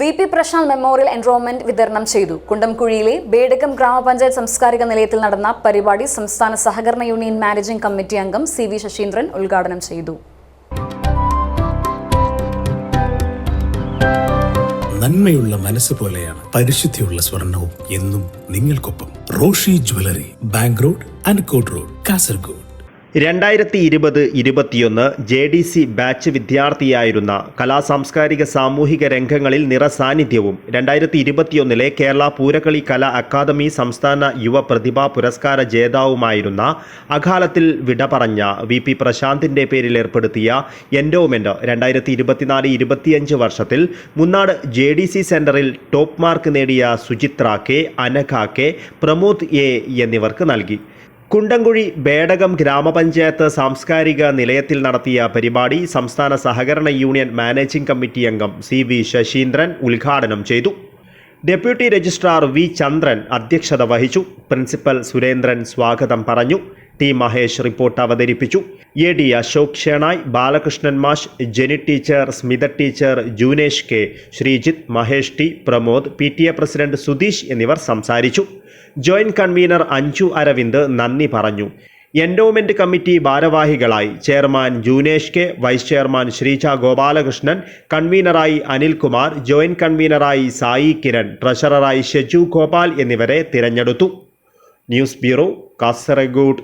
V P Prashanth memorial enrolment വിതരണം ചെയ്തു. കുണ്ടംകുഴിയിലെ ബേഡകം ഗ്രാമപഞ്ചായത്ത് സംസ്കാരിക നിലയത്തിൽ നടന്ന പരിപാടി സംസ്ഥാന സഹകരണ യൂണിയൻ മാനേജിംഗ് കമ്മിറ്റി അംഗം സി വി ശശീന്ദ്രൻ ഉദ്ഘാടനം ചെയ്തു. നന്മയുള്ള മനസ്സ് പോലെയാണ് പരിശുദ്ധിയുള്ള സ്വർണവും എന്നും നിങ്ങൾക്കൊപ്പം Roshi jewellery bank road അൻകോട്ട് road Kasaragod. രണ്ടായിരത്തി ഇരുപത് ഇരുപത്തിയൊന്ന് ജെ ഡി സി ബാച്ച് വിദ്യാർത്ഥിയായിരുന്ന കലാസാംസ്കാരിക സാമൂഹിക രംഗങ്ങളിൽ നിറസാന്നിധ്യവും രണ്ടായിരത്തി ഇരുപത്തിയൊന്നിലെ കേരള പൂരകളി കലാ അക്കാദമി സംസ്ഥാന യുവ പ്രതിഭാ പുരസ്കാര ജേതാവുമായിരുന്ന അകാലത്തിൽ വിട പറഞ്ഞ വി പി പ്രശാന്തിന്റെ പേരിൽ ഏർപ്പെടുത്തിയ എൻഡോമെന്റ് രണ്ടായിരത്തി ഇരുപത്തിനാല് ഇരുപത്തിയഞ്ച് വർഷത്തിൽ മുന്നാട് ജെ ഡി സി സെന്ററിൽ ടോപ്പ് മാർക്ക് നേടിയ Suchithra K Anagha K Pramod A എന്നിവർക്ക് നൽകി. കുണ്ടംകുഴി ബേടകം ഗ്രാമപഞ്ചായത്ത് സാംസ്കാരിക നിലയത്തിൽ നടത്തിയ പരിപാടി സംസ്ഥാന സഹകരണ യൂണിയൻ മാനേജിംഗ് കമ്മിറ്റി അംഗം സി വി ശശീന്ദ്രൻ ഉദ്ഘാടനം ചെയ്തു. ഡെപ്യൂട്ടി രജിസ്ട്രാർ വി ചന്ദ്രൻ അധ്യക്ഷത വഹിച്ചു. പ്രിൻസിപ്പൽ സുരേന്ദ്രൻ സ്വാഗതം പറഞ്ഞു. ടി മഹേഷ് റിപ്പോർട്ട് അവതരിപ്പിച്ചു. എ ഡി അശോക് ഷേണായ് ബാലകൃഷ്ണൻ മാഷ് Jeni teacher Smitha teacher Junesh K Sreejith Mahesh T Pramod P T A president Sudheesh എന്നിവർ സംസാരിച്ചു. ജോയിന്റ് കൺവീനർ അഞ്ജു അരവിന്ദ് നന്ദി പറഞ്ഞു. എൻഡോമെന്റ് കമ്മിറ്റി ഭാരവാഹികളായി chairman Junesh K vice chairman Sreeja Gopalakrishnan കൺവീനറായി Anilkumar joint കൺവീനറായി സായി കിരൺ ട്രഷററായി ഷെജു ഗോപാൽ എന്നിവരെ തിരഞ്ഞെടുത്തു. News bureau Kasaragod.